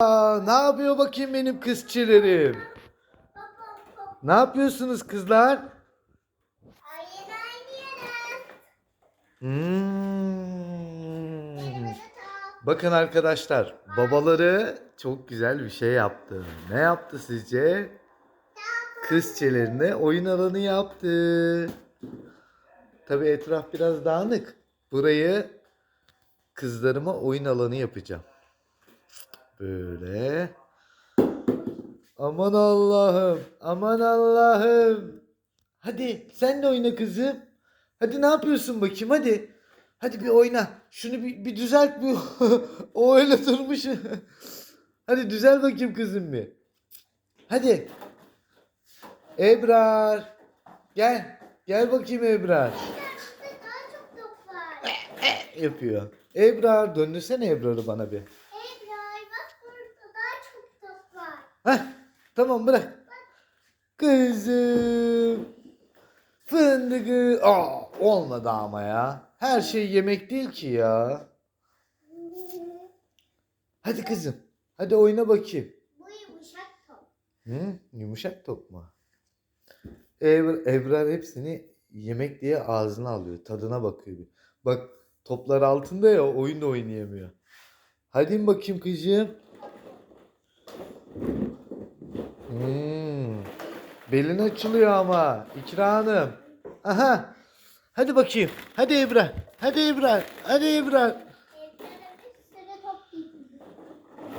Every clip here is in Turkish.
Aa, ne yapıyor bakayım benim kızçelerim? Ne yapıyorsunuz kızlar? Hmm. Bakın arkadaşlar, babaları çok güzel bir şey yaptı. Ne yaptı sizce? Kızçelerine oyun alanı yaptı. Tabi etraf biraz dağınık. Burayı kızlarıma oyun alanı yapacağım. Böyle. Aman Allah'ım, aman Allah'ım. Hadi sen de oyna kızım. Hadi ne yapıyorsun bakayım hadi. Hadi bir oyna. Şunu bir, bir düzelt bu. o öyle durmuş. hadi düzel bakayım kızım bir. Hadi. Ebrar. Gel. Gel bakayım Ebrar. Yapıyor. Ebrar döndürsene Ebrar'ı bana bir. Ebrar bak burada daha çok top var. Heh, tamam bırak. Kızım. Fındıkı. Aa, olmadı ama ya. Her şey yemek değil ki ya. Hadi kızım. Hadi oyna bakayım. Bu yumuşak top. Hı? Yumuşak top mu? Ebrar, Ebrar hepsini yemek diye ağzına alıyor. Tadına bakıyor. bir. Bak toplar altında ya oyun da oynayamıyor. Hadi bakayım kızım. Hmm. Belin açılıyor ama İkra Hanım. Aha. Hadi bakayım. Hadi Ebrar. Hadi Ebrar. Hadi Ebrar.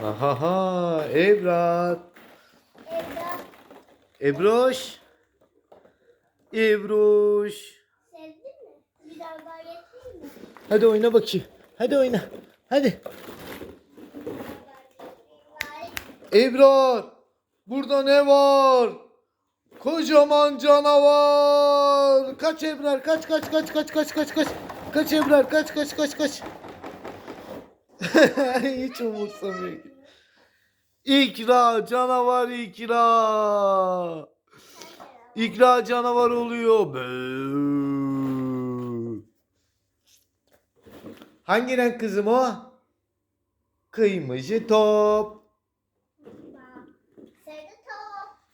Ahaha Ebrar. Ebrar Ebroş. Ebroş. sevdin mi? Biraz daha getireyim? Hadi oyna bakayım. Hadi oyna. Hadi. Ebrar. Burada ne var? Kocaman canavar. Kaç Ebrar. Kaç kaç kaç kaç kaç kaç kaç. Kaç Ebrar. Kaç kaç kaç kaç. Hiç umursamıyor. İkra canavar ikra. İkra canavar oluyor. Bööö. Hangi renk kızım o? Kıymacı top.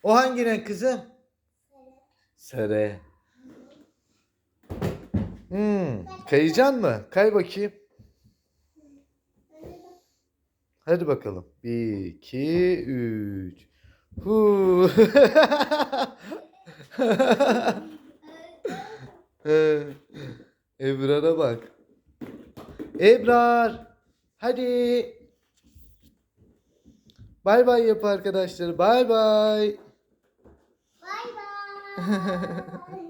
O hangi renk kızım? Sarı. Hmm, kayacan mı? Kay bakayım. Hadi bakalım. Bir, iki, üç. Hu. Ebrar'a bak. Ebrar. Hadi. Bay bay yap arkadaşlar. Bay bay. Bay bay.